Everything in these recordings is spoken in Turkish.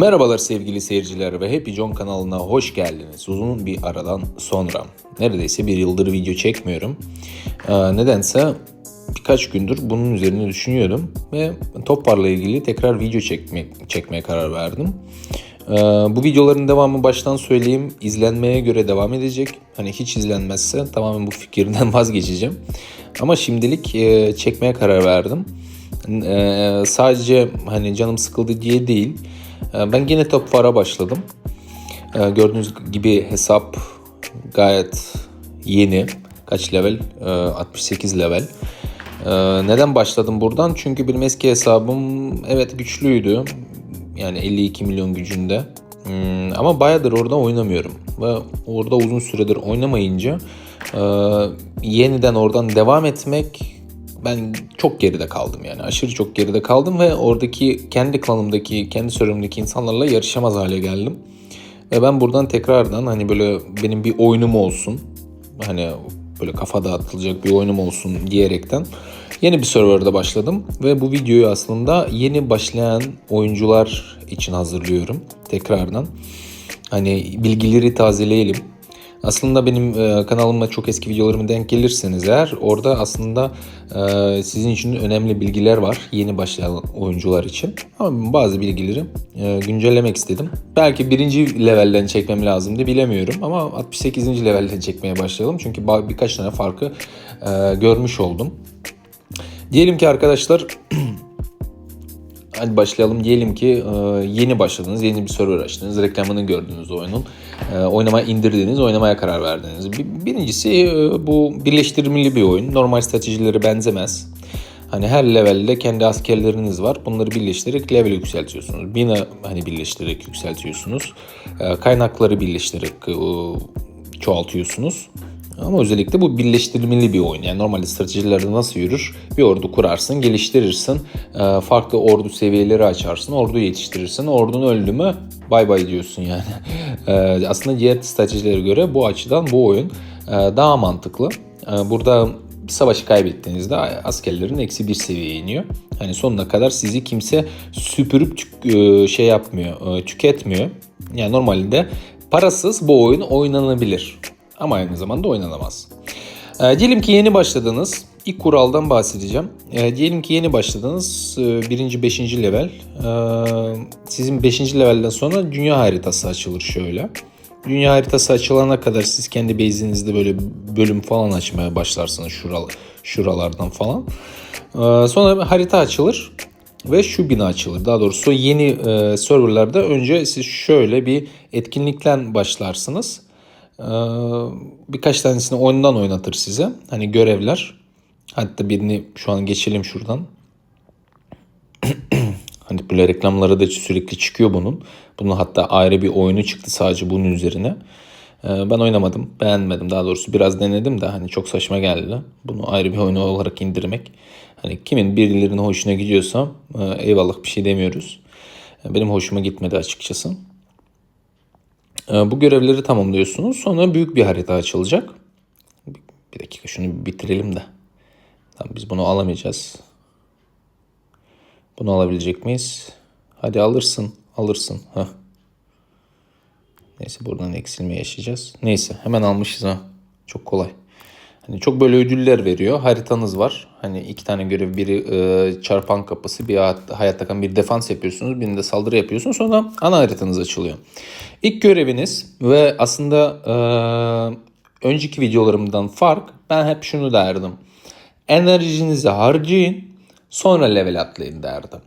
Merhabalar sevgili seyirciler ve Happy John kanalına hoş geldiniz. Uzun bir aradan sonra. Neredeyse bir yıldır video çekmiyorum. Ee, nedense birkaç gündür bunun üzerine düşünüyordum ve Toppar'la ilgili tekrar video çekmek, çekmeye karar verdim. Ee, bu videoların devamı baştan söyleyeyim izlenmeye göre devam edecek. Hani hiç izlenmezse tamamen bu fikirden vazgeçeceğim. Ama şimdilik e, çekmeye karar verdim. Ee, sadece hani canım sıkıldı diye değil. Ee, ben yine top vara başladım. Ee, gördüğünüz gibi hesap gayet yeni. Kaç level? Ee, 68 level. Ee, neden başladım buradan? Çünkü benim eski hesabım evet güçlüydü. Yani 52 milyon gücünde. Hmm, ama bayağıdır orada oynamıyorum. Ve orada uzun süredir oynamayınca e, yeniden oradan devam etmek ben çok geride kaldım yani aşırı çok geride kaldım ve oradaki kendi klanımdaki kendi serverımdaki insanlarla yarışamaz hale geldim. Ve ben buradan tekrardan hani böyle benim bir oyunum olsun hani böyle kafa dağıtılacak bir oyunum olsun diyerekten yeni bir serverda başladım ve bu videoyu aslında yeni başlayan oyuncular için hazırlıyorum tekrardan. Hani bilgileri tazeleyelim. Aslında benim e, kanalıma çok eski videolarıma denk gelirseniz eğer orada aslında e, sizin için önemli bilgiler var yeni başlayan oyuncular için. Ama bazı bilgileri e, güncellemek istedim. Belki birinci levelden çekmem lazımdı bilemiyorum ama 68. levelden çekmeye başlayalım. Çünkü birkaç tane farkı e, görmüş oldum. Diyelim ki arkadaşlar Hadi başlayalım. Diyelim ki e, yeni başladınız, yeni bir server açtınız, reklamını gördünüz oyunun. E, oynamaya indirdiniz, oynamaya karar verdiniz. Bir- Birincisi e, bu birleştirmeli bir oyun. Normal stratejileri benzemez. Hani her levelde kendi askerleriniz var. Bunları birleştirerek level yükseltiyorsunuz. Bina hani birleştirerek yükseltiyorsunuz. Kaynakları birleştirerek çoğaltıyorsunuz. Ama özellikle bu birleştirmeli bir oyun. Yani normalde stratejilerde nasıl yürür? Bir ordu kurarsın, geliştirirsin. e, Farklı ordu seviyeleri açarsın. Ordu yetiştirirsin. Ordun öldü mü bay bay diyorsun yani. E, Aslında diğer stratejilere göre bu açıdan bu oyun e, daha mantıklı. E, Burada savaşı kaybettiğinizde askerlerin eksi bir seviyeye iniyor. Hani sonuna kadar sizi kimse süpürüp e, şey yapmıyor, e, tüketmiyor. Yani normalde parasız bu oyun oynanabilir. Ama aynı zamanda oynanamaz. E, diyelim ki yeni başladınız. İlk kuraldan bahsedeceğim. E, diyelim ki yeni başladınız. E, birinci, beşinci level. E, sizin beşinci levelden sonra dünya haritası açılır şöyle. Dünya haritası açılana kadar siz kendi base'inizde böyle bölüm falan açmaya başlarsınız şural, şuralardan falan. E, sonra harita açılır ve şu bina açılır. Daha doğrusu yeni e, serverlarda önce siz şöyle bir etkinlikten başlarsınız. Ee, birkaç tanesini oyundan oynatır size. Hani görevler. Hatta birini şu an geçelim şuradan. hani böyle reklamları da sürekli çıkıyor bunun. Bunun hatta ayrı bir oyunu çıktı sadece bunun üzerine. Ee, ben oynamadım, beğenmedim. Daha doğrusu biraz denedim de hani çok saçma geldi. Bunu ayrı bir oyun olarak indirmek. Hani kimin birilerinin hoşuna gidiyorsa e, eyvallah bir şey demiyoruz. Benim hoşuma gitmedi açıkçası. Ee, Bu görevleri tamamlıyorsunuz. Sonra büyük bir harita açılacak. Bir dakika şunu bitirelim de. Tamam biz bunu alamayacağız. Bunu alabilecek miyiz? Hadi alırsın. Alırsın. Heh. Neyse buradan eksilme yaşayacağız. Neyse hemen almışız ha. Çok kolay. Hani çok böyle ödüller veriyor. Haritanız var. Hani iki tane görev biri e, çarpan kapısı, bir hayat, kalan bir defans yapıyorsunuz. Birinde saldırı yapıyorsunuz. Sonra ana haritanız açılıyor. İlk göreviniz ve aslında e, önceki videolarımdan fark ben hep şunu derdim. Enerjinizi harcayın sonra level atlayın derdim.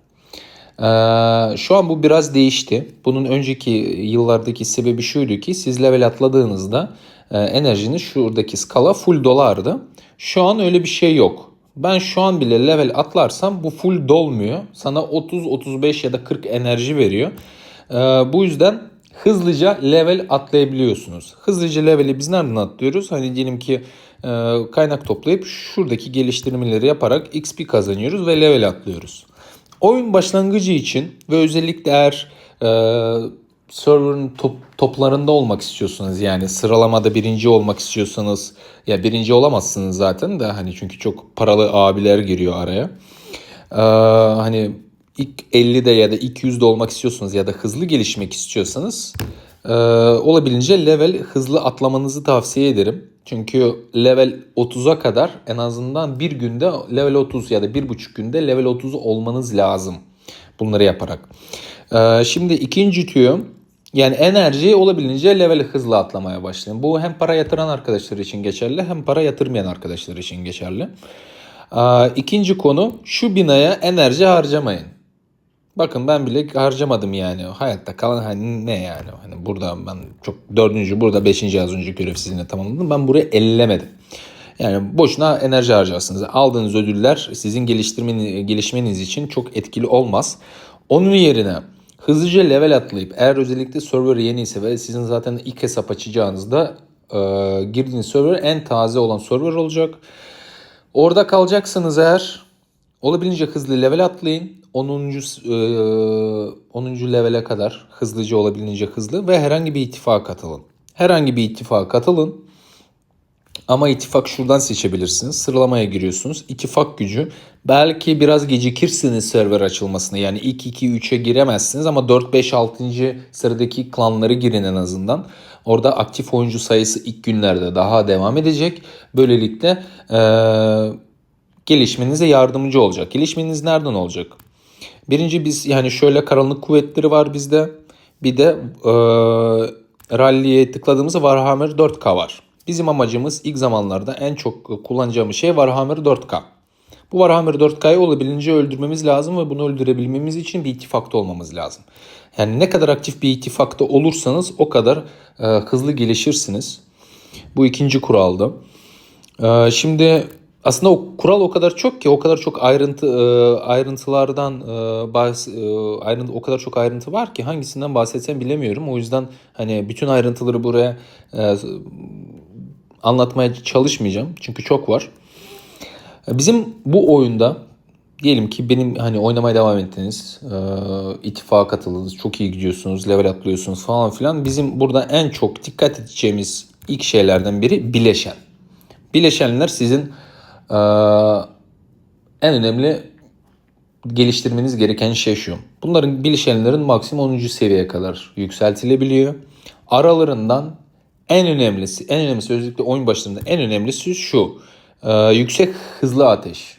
Ee, şu an bu biraz değişti. Bunun önceki yıllardaki sebebi şuydu ki siz level atladığınızda e, enerjiniz şuradaki skala full dolardı. Şu an öyle bir şey yok. Ben şu an bile level atlarsam bu full dolmuyor. Sana 30, 35 ya da 40 enerji veriyor. Ee, bu yüzden hızlıca level atlayabiliyorsunuz. Hızlıca leveli biz nereden atlıyoruz? Hani diyelim ki e, kaynak toplayıp şuradaki geliştirmeleri yaparak XP kazanıyoruz ve level atlıyoruz. Oyun başlangıcı için ve özellikle eğer e, server'ın top, toplarında olmak istiyorsanız yani sıralamada birinci olmak istiyorsanız ya birinci olamazsınız zaten de hani çünkü çok paralı abiler giriyor araya. E, hani ilk 50'de ya da ilk 100'de olmak istiyorsanız ya da hızlı gelişmek istiyorsanız e, olabildiğince level hızlı atlamanızı tavsiye ederim. Çünkü level 30'a kadar en azından bir günde level 30 ya da bir buçuk günde level 30'u olmanız lazım. Bunları yaparak. E, şimdi ikinci tüyo yani enerji olabildiğince level hızlı atlamaya başlayın. Bu hem para yatıran arkadaşlar için geçerli hem para yatırmayan arkadaşlar için geçerli. İkinci konu şu binaya enerji harcamayın. Bakın ben bile harcamadım yani. Hayatta kalan hani ne yani? Hani burada ben çok dördüncü burada beşinci az önce görev sizinle tamamladım. Ben buraya ellemedim. Yani boşuna enerji harcarsınız. Aldığınız ödüller sizin geliştirmeniz, gelişmeniz için çok etkili olmaz. Onun yerine hızlıca level atlayıp eğer özellikle server yeni ise ve sizin zaten ilk hesap açacağınızda e, girdiğiniz server en taze olan server olacak. Orada kalacaksınız eğer olabildiğince hızlı level atlayın. 10. E, 10. levele kadar hızlıca olabildiğince hızlı ve herhangi bir ittifaka katılın. Herhangi bir ittifaka katılın. Ama ittifak şuradan seçebilirsiniz. Sıralamaya giriyorsunuz. İttifak gücü. Belki biraz gecikirsiniz server açılmasına. Yani ilk 2-3'e giremezsiniz ama 4, 5, 6. sıradaki klanları girin en azından. Orada aktif oyuncu sayısı ilk günlerde daha devam edecek. Böylelikle ee, gelişmenize yardımcı olacak. Gelişmeniz nereden olacak? Birinci biz yani şöyle karanlık kuvvetleri var bizde. Bir de ee, rally'ye tıkladığımızda Warhammer 4K var. Bizim amacımız ilk zamanlarda en çok kullanacağımız şey Warhammer 4K. Bu Warhammer 4K'yı olabildiğince öldürmemiz lazım ve bunu öldürebilmemiz için bir ittifakta olmamız lazım. Yani ne kadar aktif bir ittifakta olursanız o kadar e, hızlı gelişirsiniz. Bu ikinci kuraldı. E, şimdi aslında o kural o kadar çok ki o kadar çok ayrıntı e, ayrıntılardan e, bahs, e, ayrıntı o kadar çok ayrıntı var ki hangisinden bahsetsem bilemiyorum. O yüzden hani bütün ayrıntıları buraya e, anlatmaya çalışmayacağım. Çünkü çok var. Bizim bu oyunda diyelim ki benim hani oynamaya devam ettiniz. E, ittifaka katıldınız. Çok iyi gidiyorsunuz. Level atlıyorsunuz falan filan. Bizim burada en çok dikkat edeceğimiz ilk şeylerden biri bileşen. Bileşenler sizin e, en önemli geliştirmeniz gereken şey şu. Bunların bileşenlerin maksimum 10. seviyeye kadar yükseltilebiliyor. Aralarından en önemlisi, en önemlisi özellikle oyun başlarında en önemlisi şu. E, yüksek hızlı ateş.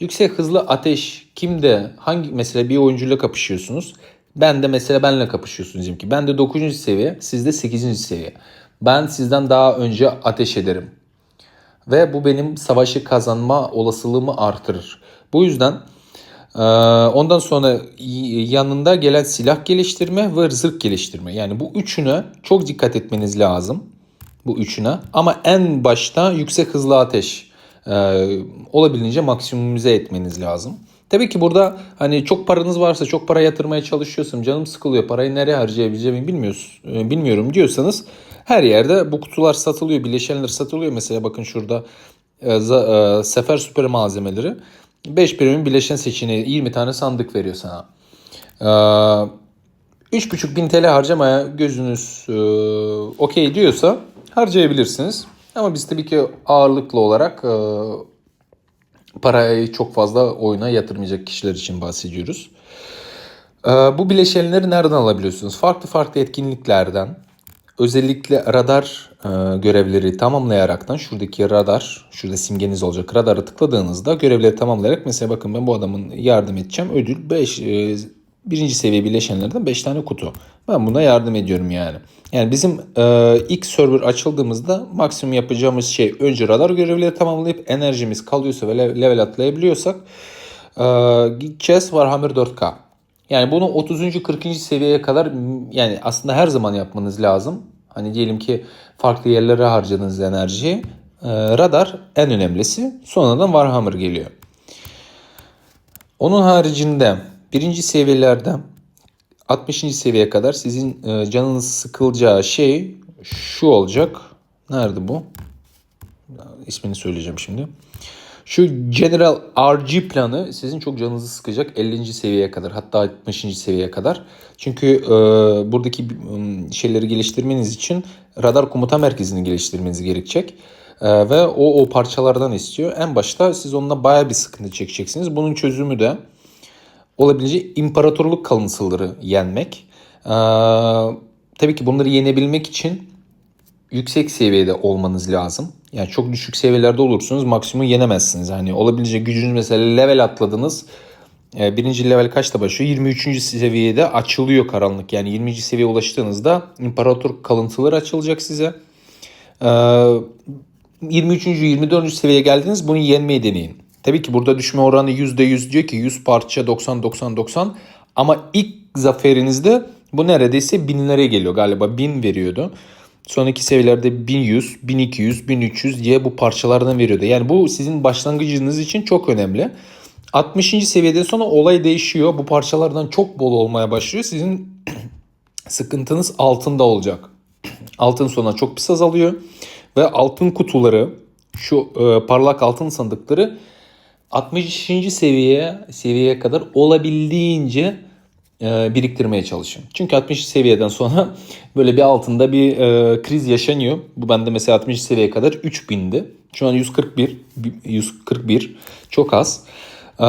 Yüksek hızlı ateş kimde hangi mesela bir oyuncuyla kapışıyorsunuz. Ben de mesela benle kapışıyorsunuz diyelim ki. Ben de 9. seviye, siz de 8. seviye. Ben sizden daha önce ateş ederim. Ve bu benim savaşı kazanma olasılığımı artırır. Bu yüzden ondan sonra yanında gelen silah geliştirme ve zırh geliştirme. Yani bu üçüne çok dikkat etmeniz lazım. Bu üçüne. Ama en başta yüksek hızlı ateş olabildiğince maksimize etmeniz lazım. Tabii ki burada hani çok paranız varsa çok para yatırmaya çalışıyorsun canım sıkılıyor parayı nereye harcayabileceğimi bilmiyoruz, bilmiyorum diyorsanız her yerde bu kutular satılıyor bileşenler satılıyor. Mesela bakın şurada e, e, sefer süper malzemeleri 5 birimin bileşen seçeneği 20 tane sandık veriyor sana. E, 3,5 bin TL harcamaya gözünüz e, okey diyorsa harcayabilirsiniz. Ama biz tabii ki ağırlıklı olarak e, parayı çok fazla oyuna yatırmayacak kişiler için bahsediyoruz. E, bu bileşenleri nereden alabiliyorsunuz? Farklı farklı etkinliklerden. Özellikle radar görevleri tamamlayaraktan şuradaki radar, şurada simgeniz olacak radarı tıkladığınızda görevleri tamamlayarak mesela bakın ben bu adamın yardım edeceğim. Ödül 5 e, birinci seviye bileşenlerden 5 tane kutu. Ben buna yardım ediyorum yani. Yani bizim e, ilk server açıldığımızda maksimum yapacağımız şey önce radar görevleri tamamlayıp enerjimiz kalıyorsa ve level atlayabiliyorsak e, gideceğiz Warhammer 4K. Yani bunu 30. 40. seviyeye kadar yani aslında her zaman yapmanız lazım. Hani diyelim ki farklı yerlere harcadığınız enerjiyi e, radar en önemlisi. Sonradan Warhammer geliyor. Onun haricinde birinci seviyelerde 60. seviyeye kadar sizin e, canınız sıkılacağı şey şu olacak. Nerede bu? İsmini söyleyeceğim şimdi. Şu General RG planı sizin çok canınızı sıkacak 50. seviyeye kadar hatta 60. seviyeye kadar. Çünkü e, buradaki e, şeyleri geliştirmeniz için radar komuta merkezini geliştirmeniz gerekecek. E, ve o o parçalardan istiyor. En başta siz onunla baya bir sıkıntı çekeceksiniz. Bunun çözümü de olabileceği imparatorluk kalıntıları yenmek. Ee, tabii ki bunları yenebilmek için yüksek seviyede olmanız lazım. Yani çok düşük seviyelerde olursunuz maksimum yenemezsiniz. Hani olabilecek gücünüz mesela level atladınız. Ee, birinci level kaçta başlıyor? 23. seviyede açılıyor karanlık. Yani 20. seviyeye ulaştığınızda imparator kalıntıları açılacak size. Ee, 23. 24. seviyeye geldiniz bunu yenmeyi deneyin. Tabii ki burada düşme oranı %100 diyor ki 100 parça 90 90 90 ama ilk zaferinizde bu neredeyse binlere geliyor galiba 1000 veriyordu. Sonraki seviyelerde 1100, 1200, 1300 diye bu parçalardan veriyordu. Yani bu sizin başlangıcınız için çok önemli. 60. seviyeden sonra olay değişiyor. Bu parçalardan çok bol olmaya başlıyor. Sizin sıkıntınız altında olacak. Altın sonra çok pis azalıyor. Ve altın kutuları, şu e, parlak altın sandıkları 60. seviyeye seviyeye kadar olabildiğince biriktirmeye çalışın. Çünkü 60 seviyeden sonra böyle bir altında bir e, kriz yaşanıyor. Bu bende mesela 60 seviyeye kadar 3000'di. Şu an 141 141 çok az. E,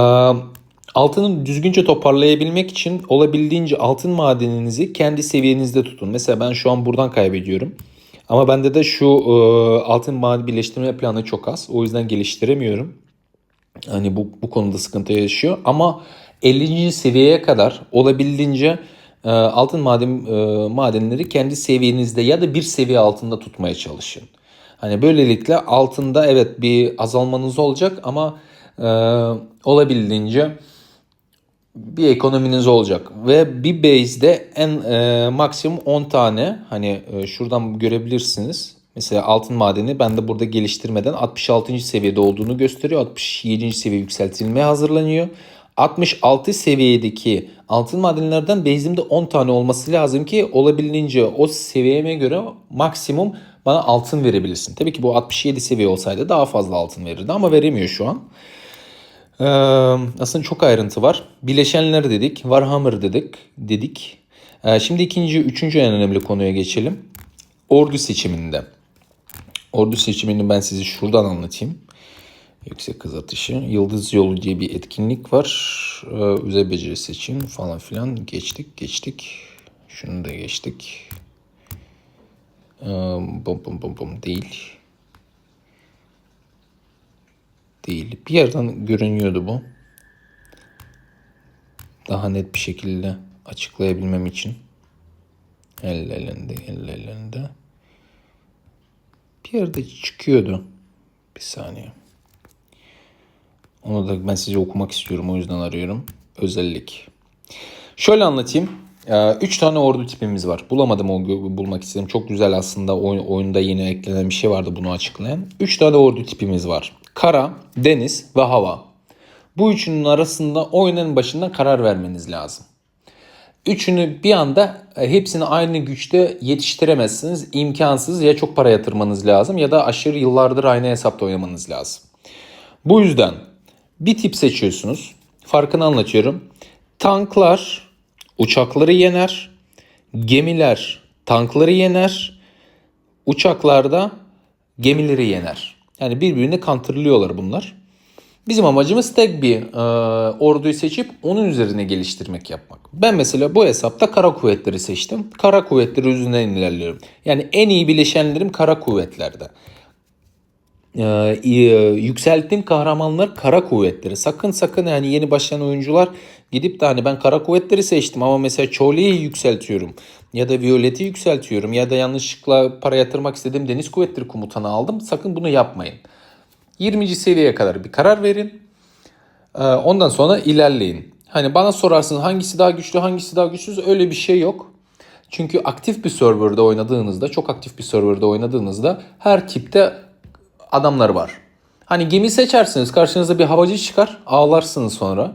altını düzgünce toparlayabilmek için olabildiğince altın madeninizi kendi seviyenizde tutun. Mesela ben şu an buradan kaybediyorum. Ama bende de şu e, altın maden birleştirme planı çok az. O yüzden geliştiremiyorum. Hani bu, bu konuda sıkıntı yaşıyor. Ama 50. seviyeye kadar olabildiğince e, altın maden e, madenleri kendi seviyenizde ya da bir seviye altında tutmaya çalışın. Hani böylelikle altında evet bir azalmanız olacak ama e, olabildiğince bir ekonominiz olacak ve bir base'de en e, maksimum 10 tane hani e, şuradan görebilirsiniz. Mesela altın madeni ben de burada geliştirmeden 66. seviyede olduğunu gösteriyor. 67. seviye yükseltilmeye hazırlanıyor. 66 seviyedeki altın madenlerden base'imde 10 tane olması lazım ki olabildiğince o seviyeme göre maksimum bana altın verebilirsin. Tabii ki bu 67 seviye olsaydı daha fazla altın verirdi ama veremiyor şu an. Ee, aslında çok ayrıntı var. Bileşenler dedik, Warhammer dedik, dedik. Ee, şimdi ikinci, üçüncü en önemli konuya geçelim. Ordu seçiminde. Ordu seçimini ben size şuradan anlatayım. Yüksek hız atışı. Yıldız yolu diye bir etkinlik var. Ee, özel beceri seçim falan filan. Geçtik, geçtik. Şunu da geçtik. Ee, bum bum bum bum değil. Değil. Bir yerden görünüyordu bu. Daha net bir şekilde açıklayabilmem için. Ellerinde, ellerinde. Bir yerde çıkıyordu. Bir saniye. Onu da ben size okumak istiyorum. O yüzden arıyorum. Özellik. Şöyle anlatayım. Ee, Üç tane ordu tipimiz var. Bulamadım o bulmak istedim. Çok güzel aslında oyun, oyunda yeni eklenen bir şey vardı bunu açıklayan. Üç tane ordu tipimiz var. Kara, deniz ve hava. Bu üçünün arasında oyunun başında karar vermeniz lazım. Üçünü bir anda e, hepsini aynı güçte yetiştiremezsiniz. İmkansız ya çok para yatırmanız lazım ya da aşırı yıllardır aynı hesapta oynamanız lazım. Bu yüzden bir tip seçiyorsunuz. Farkını anlatıyorum. Tanklar uçakları yener. Gemiler tankları yener. Uçaklarda gemileri yener. Yani birbirini counterlıyorlar bunlar. Bizim amacımız tek bir e, orduyu seçip onun üzerine geliştirmek yapmak. Ben mesela bu hesapta kara kuvvetleri seçtim. Kara kuvvetleri üzerinden ilerliyorum. Yani en iyi bileşenlerim kara kuvvetlerde. E, e, yükselttiğim kahramanlar kara kuvvetleri. Sakın sakın yani yeni başlayan oyuncular gidip de hani ben kara kuvvetleri seçtim ama mesela Chole'yi yükseltiyorum. Ya da Violet'i yükseltiyorum. Ya da yanlışlıkla para yatırmak istediğim deniz kuvvetleri komutanı aldım. Sakın bunu yapmayın. 20. seviyeye kadar bir karar verin. Ee, Ondan sonra ilerleyin. Hani bana sorarsınız hangisi daha güçlü hangisi daha güçsüz öyle bir şey yok. Çünkü aktif bir serverda oynadığınızda, çok aktif bir serverda oynadığınızda her tipte adamlar var. Hani gemi seçersiniz karşınıza bir havacı çıkar ağlarsınız sonra.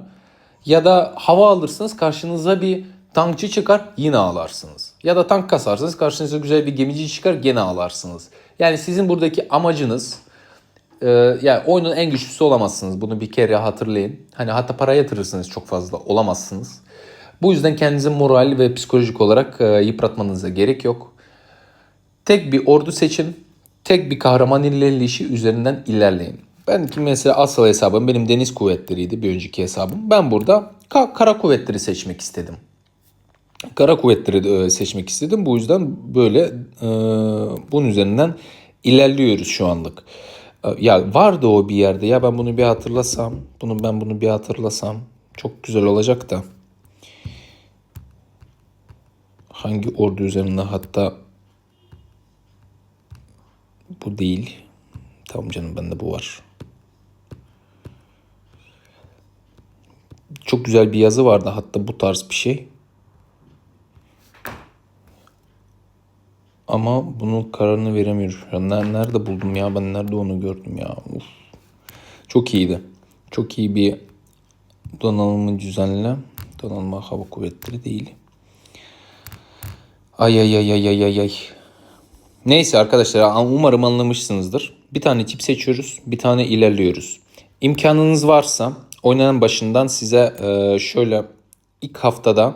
Ya da hava alırsınız karşınıza bir tankçı çıkar yine ağlarsınız. Ya da tank kasarsınız karşınıza güzel bir gemici çıkar gene ağlarsınız. Yani sizin buradaki amacınız e, yani oyunun en güçlüsü olamazsınız. Bunu bir kere hatırlayın. Hani hatta para yatırırsınız çok fazla olamazsınız. Bu yüzden kendinizi moral ve psikolojik olarak e, yıpratmanıza gerek yok. Tek bir ordu seçin. Tek bir kahraman ilerleyişi üzerinden ilerleyin. Ben mesela asıl hesabım benim deniz kuvvetleriydi bir önceki hesabım. Ben burada ka- kara kuvvetleri seçmek istedim. Kara kuvvetleri e, seçmek istedim. Bu yüzden böyle e, bunun üzerinden ilerliyoruz şu anlık. E, Ya vardı o bir yerde. Ya ben bunu bir hatırlasam, bunu ben bunu bir hatırlasam çok güzel olacak da. Hangi ordu üzerinde hatta bu değil. Tamam canım bende bu var. Çok güzel bir yazı vardı hatta bu tarz bir şey. Ama bunun kararını veremiyorum. Ner- Nerede buldum ya? Ben nerede onu gördüm ya? Uf. Çok iyiydi. Çok iyi bir donanımı düzenle. Donanma hava kuvvetleri değil. Ay ay ay ay ay ay ay. Neyse arkadaşlar umarım anlamışsınızdır. Bir tane tip seçiyoruz. Bir tane ilerliyoruz. İmkanınız varsa oynanan başından size e, şöyle ilk haftada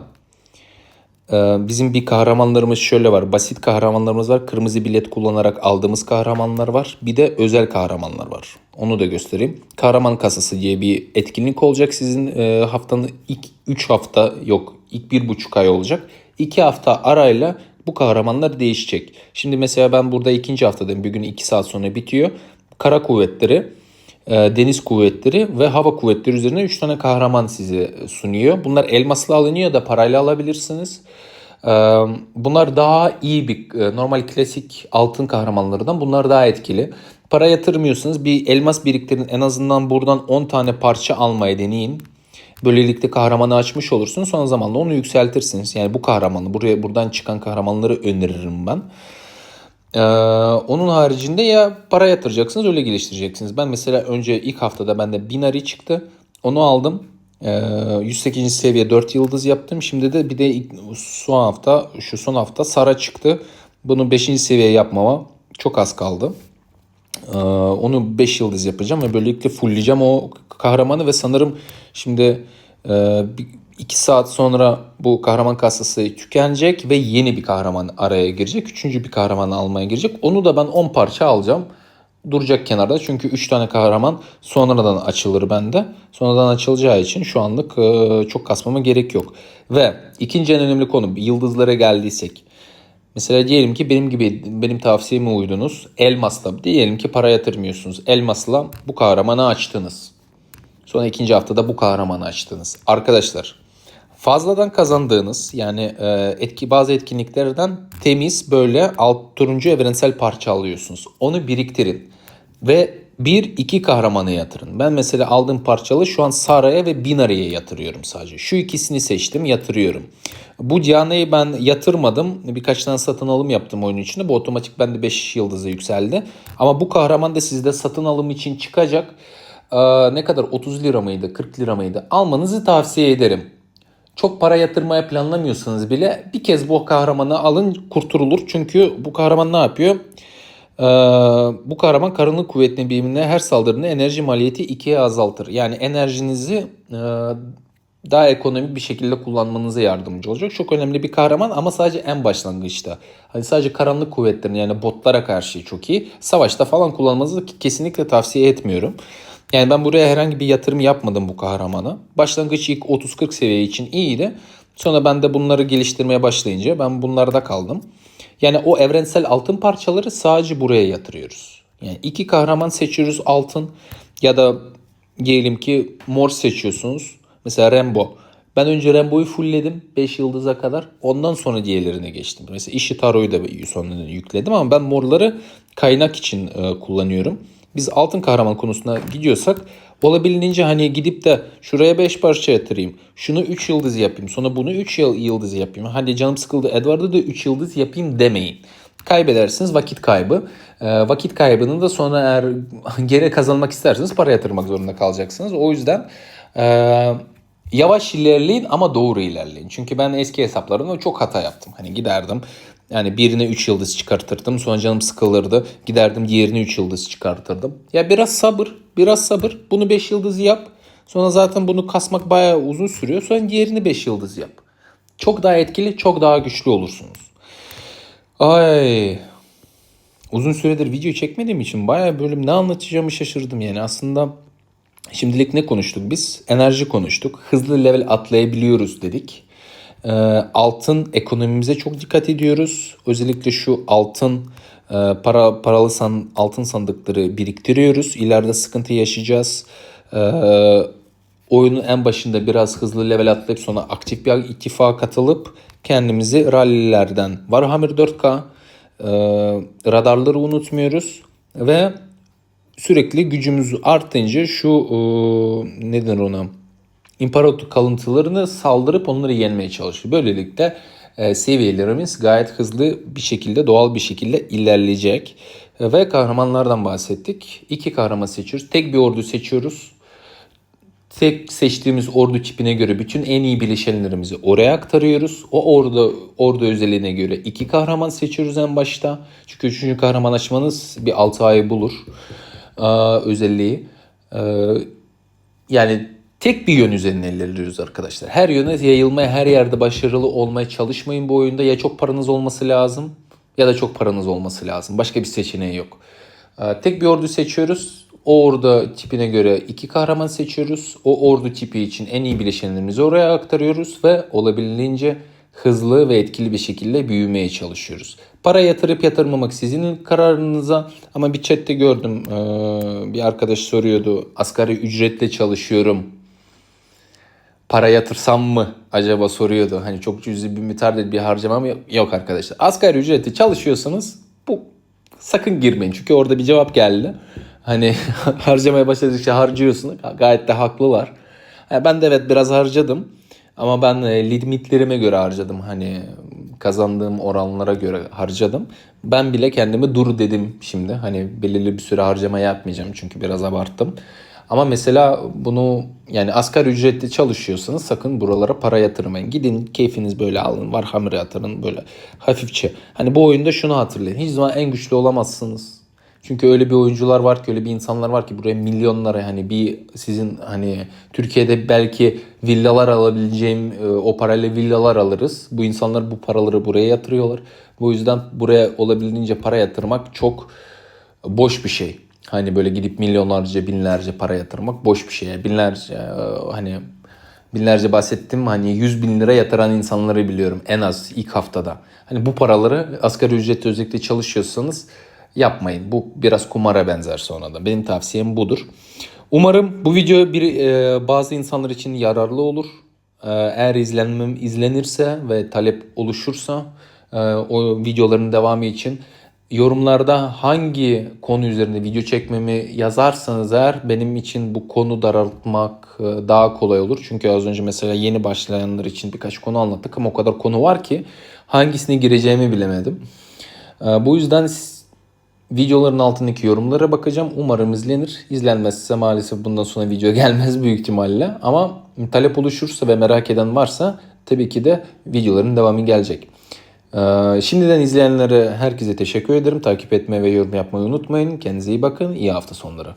e, bizim bir kahramanlarımız şöyle var. Basit kahramanlarımız var. Kırmızı bilet kullanarak aldığımız kahramanlar var. Bir de özel kahramanlar var. Onu da göstereyim. Kahraman kasası diye bir etkinlik olacak sizin e, haftanın ilk 3 hafta yok ilk bir buçuk ay olacak. 2 hafta arayla bu kahramanlar değişecek. Şimdi mesela ben burada ikinci haftadayım. Bir gün 2 saat sonra bitiyor. Kara kuvvetleri, e, deniz kuvvetleri ve hava kuvvetleri üzerine 3 tane kahraman size sunuyor. Bunlar elmasla alınıyor da parayla alabilirsiniz. Ee, Bunlar daha iyi bir e, normal klasik altın kahramanlardan bunlar daha etkili. Para yatırmıyorsunuz bir elmas biriktirin en azından buradan 10 tane parça almaya deneyin. Böylelikle kahramanı açmış olursunuz. Sonra zamanla onu yükseltirsiniz. Yani bu kahramanı buraya buradan çıkan kahramanları öneririm ben. Ee, onun haricinde ya para yatıracaksınız öyle geliştireceksiniz. Ben mesela önce ilk haftada bende binari çıktı. Onu aldım. Ee, 108. seviye 4 yıldız yaptım. Şimdi de bir de ilk, son hafta şu son hafta Sara çıktı. Bunu 5. seviye yapmama çok az kaldı. Ee, onu 5 yıldız yapacağım ve böylelikle fullleyeceğim o kahramanı ve sanırım şimdi 2 saat sonra bu kahraman kasası tükenecek ve yeni bir kahraman araya girecek. Üçüncü bir kahraman almaya girecek. Onu da ben 10 parça alacağım. Duracak kenarda çünkü 3 tane kahraman sonradan açılır bende. Sonradan açılacağı için şu anlık e, çok kasmama gerek yok. Ve ikinci en önemli konu yıldızlara geldiysek. Mesela diyelim ki benim gibi benim tavsiyeme uydunuz. Elmasla diyelim ki para yatırmıyorsunuz. Elmasla bu kahramanı açtınız. Sonra ikinci haftada bu kahramanı açtınız. Arkadaşlar fazladan kazandığınız yani e, etki bazı etkinliklerden temiz böyle alt turuncu evrensel parça alıyorsunuz. Onu biriktirin ve bir iki kahramanı yatırın. Ben mesela aldığım parçalı şu an Sara'ya ve Binari'ye yatırıyorum sadece. Şu ikisini seçtim yatırıyorum. Bu Diana'yı ben yatırmadım. Birkaç tane satın alım yaptım oyun içinde. Bu otomatik bende 5 yıldızı yükseldi. Ama bu kahraman da sizde satın alım için çıkacak. Ee, ne kadar 30 lira mıydı 40 lira mıydı almanızı tavsiye ederim. Çok para yatırmaya planlamıyorsanız bile bir kez bu kahramanı alın kurtulur. Çünkü bu kahraman ne yapıyor? Ee, bu kahraman karınlık kuvvetli birimine her saldırının enerji maliyeti ikiye azaltır. Yani enerjinizi e, daha ekonomik bir şekilde kullanmanıza yardımcı olacak. Çok önemli bir kahraman ama sadece en başlangıçta. Hani sadece karanlık kuvvetlerin yani botlara karşı çok iyi. Savaşta falan kullanmanızı kesinlikle tavsiye etmiyorum. Yani ben buraya herhangi bir yatırım yapmadım bu kahramana. Başlangıç ilk 30-40 seviye için iyiydi. Sonra ben de bunları geliştirmeye başlayınca ben bunlarda kaldım. Yani o evrensel altın parçaları sadece buraya yatırıyoruz. Yani iki kahraman seçiyoruz altın ya da diyelim ki mor seçiyorsunuz. Mesela Rambo. Ben önce Rambo'yu fullledim 5 yıldıza kadar. Ondan sonra diğerlerine geçtim. Mesela Ishitaro'yu da sonra yükledim ama ben morları kaynak için e, kullanıyorum. Biz altın kahraman konusuna gidiyorsak olabildiğince hani gidip de şuraya 5 parça yatırayım. Şunu 3 yıldız yapayım. Sonra bunu 3 yıldız yapayım. Hadi canım sıkıldı Edward'ı da 3 yıldız yapayım demeyin. Kaybedersiniz vakit kaybı. E, vakit kaybının da sonra eğer geri kazanmak isterseniz para yatırmak zorunda kalacaksınız. O yüzden e, yavaş ilerleyin ama doğru ilerleyin. Çünkü ben eski hesaplarımda çok hata yaptım. Hani giderdim yani birine 3 yıldız çıkartırdım. Sonra canım sıkılırdı. Giderdim diğerine 3 yıldız çıkartırdım. Ya biraz sabır. Biraz sabır. Bunu 5 yıldız yap. Sonra zaten bunu kasmak bayağı uzun sürüyor. Sonra diğerini 5 yıldız yap. Çok daha etkili, çok daha güçlü olursunuz. Ay. uzun süredir video çekmediğim için bayağı bölüm ne anlatacağımı şaşırdım yani aslında şimdilik ne konuştuk biz? Enerji konuştuk. Hızlı level atlayabiliyoruz dedik. Ee, altın ekonomimize çok dikkat ediyoruz. Özellikle şu altın e, para paralı san, altın sandıkları biriktiriyoruz. İleride sıkıntı yaşayacağız. Ee, oyunun en başında biraz hızlı level atlayıp sonra aktif bir ittifaka katılıp kendimizi rallilerden Warhammer 4K e, radarları unutmuyoruz ve sürekli gücümüz artınca şu e, nedir ona imparator kalıntılarını saldırıp onları yenmeye çalışıyor. Böylelikle e, seviyelerimiz gayet hızlı bir şekilde doğal bir şekilde ilerleyecek. E, ve kahramanlardan bahsettik. İki kahraman seçiyoruz. Tek bir ordu seçiyoruz. Tek seçtiğimiz ordu tipine göre bütün en iyi bileşenlerimizi oraya aktarıyoruz. O ordu ordu özelliğine göre iki kahraman seçiyoruz en başta. Çünkü üçüncü kahraman açmanız bir 6 ay bulur. Aa, özelliği. Ee, yani tek bir yön üzerine ilerliyoruz arkadaşlar. Her yöne yayılmaya, her yerde başarılı olmaya çalışmayın bu oyunda. Ya çok paranız olması lazım ya da çok paranız olması lazım. Başka bir seçeneği yok. Ee, tek bir ordu seçiyoruz. O ordu tipine göre iki kahraman seçiyoruz. O ordu tipi için en iyi bileşenlerimizi oraya aktarıyoruz ve olabildiğince hızlı ve etkili bir şekilde büyümeye çalışıyoruz. Para yatırıp yatırmamak sizin kararınıza ama bir chatte gördüm ee, bir arkadaş soruyordu asgari ücretle çalışıyorum para yatırsam mı acaba soruyordu. Hani çok cüzi bir miktarda bir harcama mı? Yok arkadaşlar. Asgari ücreti çalışıyorsanız bu sakın girmeyin. Çünkü orada bir cevap geldi. Hani harcamaya başladıkça harcıyorsun. Gayet de haklılar. Yani ben de evet biraz harcadım. Ama ben e, limitlerime göre harcadım. Hani kazandığım oranlara göre harcadım. Ben bile kendime dur dedim şimdi. Hani belirli bir süre harcama yapmayacağım çünkü biraz abarttım. Ama mesela bunu yani asgari ücretli çalışıyorsanız sakın buralara para yatırmayın. Gidin keyfiniz böyle alın. Var hamur yatırın böyle hafifçe. Hani bu oyunda şunu hatırlayın. Hiç zaman en güçlü olamazsınız. Çünkü öyle bir oyuncular var ki öyle bir insanlar var ki buraya milyonlara hani bir sizin hani Türkiye'de belki villalar alabileceğim e, o parayla villalar alırız. Bu insanlar bu paraları buraya yatırıyorlar. Bu yüzden buraya olabildiğince para yatırmak çok boş bir şey. Hani böyle gidip milyonlarca binlerce para yatırmak boş bir şey. Binlerce e, hani binlerce bahsettim hani 100 bin lira yatıran insanları biliyorum en az ilk haftada. Hani bu paraları asgari ücretle özellikle çalışıyorsanız yapmayın. Bu biraz kumara benzer sonra da. Benim tavsiyem budur. Umarım bu video bir e, bazı insanlar için yararlı olur. E, eğer izlenmem izlenirse ve talep oluşursa e, o videoların devamı için yorumlarda hangi konu üzerinde video çekmemi yazarsanız eğer benim için bu konu daraltmak e, daha kolay olur. Çünkü az önce mesela yeni başlayanlar için birkaç konu anlattık ama o kadar konu var ki hangisine gireceğimi bilemedim. E, bu yüzden videoların altındaki yorumlara bakacağım. Umarım izlenir. İzlenmezse maalesef bundan sonra video gelmez büyük ihtimalle. Ama talep oluşursa ve merak eden varsa tabii ki de videoların devamı gelecek. Ee, şimdiden izleyenlere herkese teşekkür ederim. Takip etmeyi ve yorum yapmayı unutmayın. Kendinize iyi bakın. İyi hafta sonları.